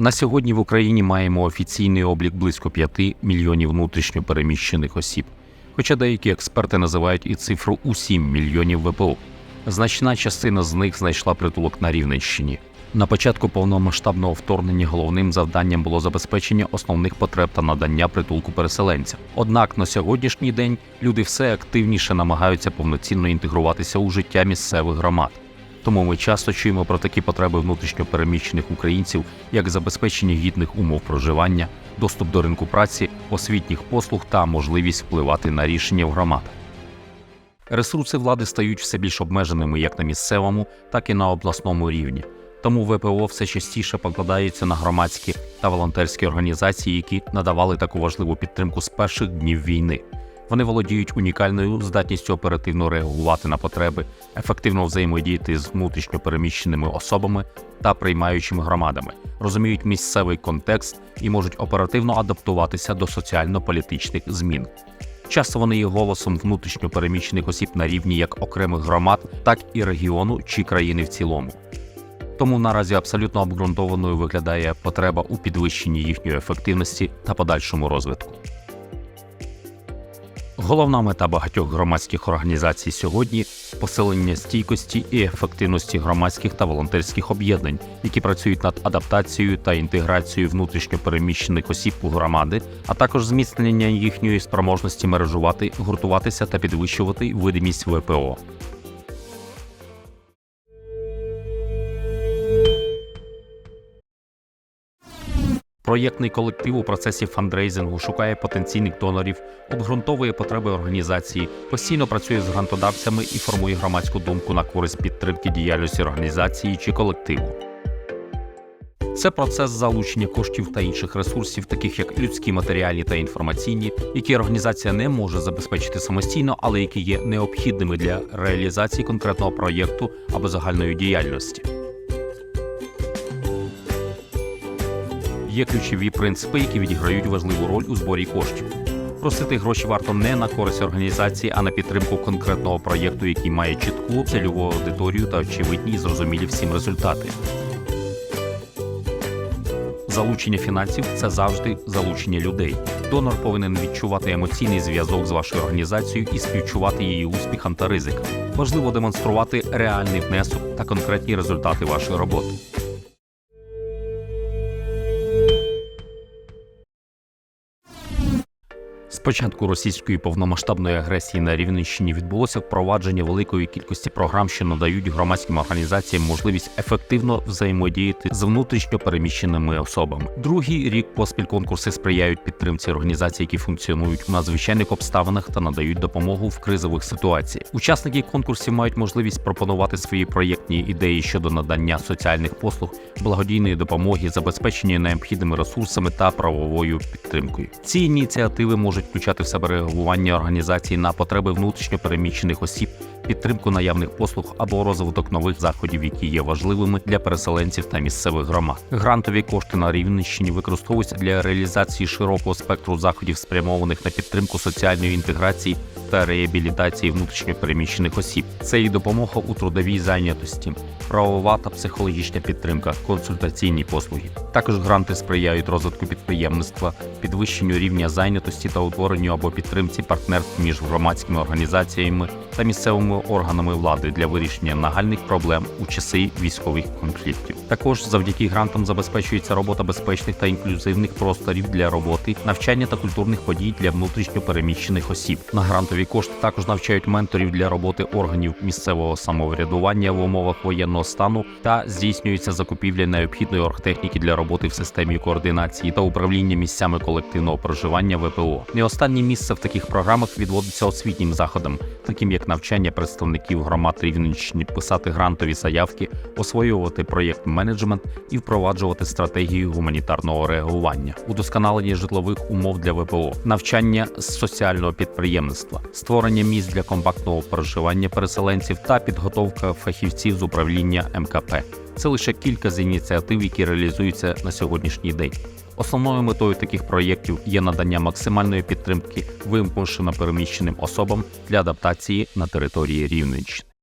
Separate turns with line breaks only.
На сьогодні в Україні маємо офіційний облік близько 5 мільйонів внутрішньо переміщених осіб, хоча деякі експерти називають і цифру у 7 мільйонів ВПО. Значна частина з них знайшла притулок на Рівненщині. На початку повномасштабного вторгнення головним завданням було забезпечення основних потреб та надання притулку переселенцям. Однак на сьогоднішній день люди все активніше намагаються повноцінно інтегруватися у життя місцевих громад. Тому ми часто чуємо про такі потреби внутрішньо переміщених українців, як забезпечення гідних умов проживання, доступ до ринку праці, освітніх послуг та можливість впливати на рішення в громадах. Ресурси влади стають все більш обмеженими як на місцевому, так і на обласному рівні. Тому ВПО все частіше покладаються на громадські та волонтерські організації, які надавали таку важливу підтримку з перших днів війни. Вони володіють унікальною здатністю оперативно реагувати на потреби, ефективно взаємодіяти з внутрішньо переміщеними особами та приймаючими громадами, розуміють місцевий контекст і можуть оперативно адаптуватися до соціально-політичних змін. Часто вони є голосом внутрішньо переміщених осіб на рівні як окремих громад, так і регіону чи країни в цілому. Тому наразі абсолютно обґрунтованою виглядає потреба у підвищенні їхньої ефективності та подальшому розвитку. Головна мета багатьох громадських організацій сьогодні посилення стійкості і ефективності громадських та волонтерських об'єднань, які працюють над адаптацією та інтеграцією внутрішньо переміщених осіб у громади, а також зміцнення їхньої спроможності мережувати, гуртуватися та підвищувати видимість ВПО. Проєктний колектив у процесі фандрейзингу шукає потенційних донорів, обґрунтовує потреби організації, постійно працює з грантодавцями і формує громадську думку на користь підтримки діяльності організації чи колективу. Це процес залучення коштів та інших ресурсів, таких як людські, матеріальні та інформаційні, які організація не може забезпечити самостійно, але які є необхідними для реалізації конкретного проєкту або загальної діяльності. Є ключові принципи, які відіграють важливу роль у зборі коштів. Просити гроші варто не на користь організації, а на підтримку конкретного проєкту, який має чітку цільову аудиторію та очевидні і зрозумілі всім результати. Залучення фінансів це завжди залучення людей. Донор повинен відчувати емоційний зв'язок з вашою організацією і співчувати її успіхам та ризикам. Важливо демонструвати реальний внесок та конкретні результати вашої роботи. Початку російської повномасштабної агресії на Рівненщині відбулося впровадження великої кількості програм, що надають громадським організаціям можливість ефективно взаємодіяти з внутрішньо переміщеними особами. Другий рік поспіль конкурси сприяють підтримці організацій, які функціонують у надзвичайних обставинах та надають допомогу в кризових ситуаціях. Учасники конкурсів мають можливість пропонувати свої проєктні ідеї щодо надання соціальних послуг, благодійної допомоги, забезпечення необхідними ресурсами та правовою підтримкою. Ці ініціативи можуть включати в себе реагування організацій на потреби внутрішньо переміщених осіб, підтримку наявних послуг або розвиток нових заходів, які є важливими для переселенців та місцевих громад. Грантові кошти на Рівненщині використовуються для реалізації широкого спектру заходів, спрямованих на підтримку соціальної інтеграції та реабілітації внутрішньо переміщених осіб. Це і допомога у трудовій зайнятості, правова та психологічна підтримка, консультаційні послуги. Також гранти сприяють розвитку підприємництва, підвищенню рівня зайнятості та утворенню або підтримці партнерств між громадськими організаціями та місцевими органами влади для вирішення нагальних проблем у часи військових конфліктів. Також завдяки грантам забезпечується робота безпечних та інклюзивних просторів для роботи, навчання та культурних подій для внутрішньо переміщених осіб. На грантові кошти також навчають менторів для роботи органів місцевого самоврядування в умовах воєнного стану та здійснюється закупівля необхідної оргтехніки для роботи в системі координації та управління місцями колективного проживання ВПО. Не останнє місце в таких програмах відводиться освітнім заходам, таким як навчання представників громад Рівненщини писати грантові заявки, освоювати проєкт менеджмент і впроваджувати стратегію гуманітарного реагування, удосконалення житлових умов для ВПО, навчання з соціального підприємництва, створення місць для компактного проживання переселенців та підготовка фахівців з управління МКП. Це лише кілька з ініціатив, які реалізуються на сьогоднішній день. Основною метою таких проєктів є надання максимальної підтримки вимушено переміщеним особам для адаптації на території Рівненщини.